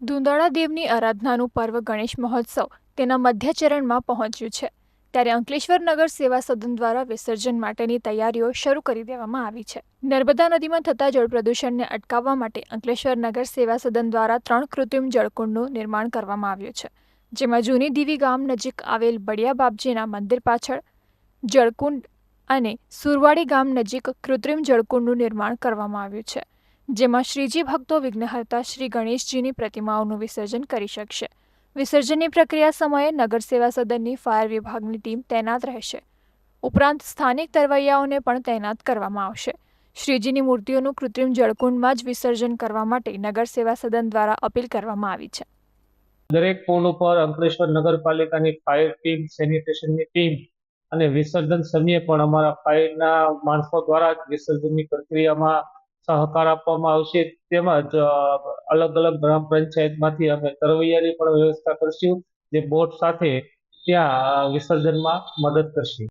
ધુંધાળા દેવની આરાધનાનું પર્વ ગણેશ મહોત્સવ તેના મધ્ય ચરણમાં પહોંચ્યું છે. ત્યારે અંકલેશ્વર નગર સેવા સદન દ્વારા વિસર્જન માટેની તૈયારીઓ શરૂ કરી દેવામાં આવી છે. નર્મદા નદીમાં થતા જળ પ્રદૂષણને અટકાવવા માટે અંકલેશ્વર નગર સેવા સદન દ્વારા ત્રણ કૃત્રિમ જળકુંડનું નિર્માણ કરવામાં આવ્યું છે. જેમાં જૂની દીવી ગામ નજીક આવેલ બળિયા બાપજીના મંદિર પાછળ જળકુંડ અને સુરવાડી ગામ નજીક કૃત્રિમ જળકુંડનું નિર્માણ કરવામાં આવ્યું છે. જેમાં શ્રીજી ભક્તો વિઘ્નહર્તા શ્રી ગણેશજીની પ્રતિમાઓનું વિસર્જન કરી શકશે. વિસર્જનની પ્રક્રિયા સમયે નગર સેવા સદનની ફાયર વિભાગની ટીમ તૈનાત રહેશે. ઉપરાંત સ્થાનિક તરવૈયાઓને પણ તૈનાત કરવામાં આવશે. શ્રીજીની મૂર્તિઓનું કૃત્રિમ જળકુંડમાં જ વિસર્જન કરવા માટે નગર સેવા સદન દ્વારા અપીલ કરવામાં આવી છે. દરેક કોણ ઉપર અંકલેશ્વર નગરપાલિકાની ફાયર ટીમ, સેનિટેશનની ટીમ અને વિસર્જન સમયે પણ અમારા ફાયરના માણસો દ્વારા વિસર્જનની પ્રક્રિયામાં સહકાર આપવામાં આવશે. તેમજ અલગ અલગ ગ્રામ પંચાયતમાંથી અમે તરવૈયાની પણ વ્યવસ્થા કરશું, જે બોટ સાથે ત્યાં વિસર્જનમાં મદદ કરશે.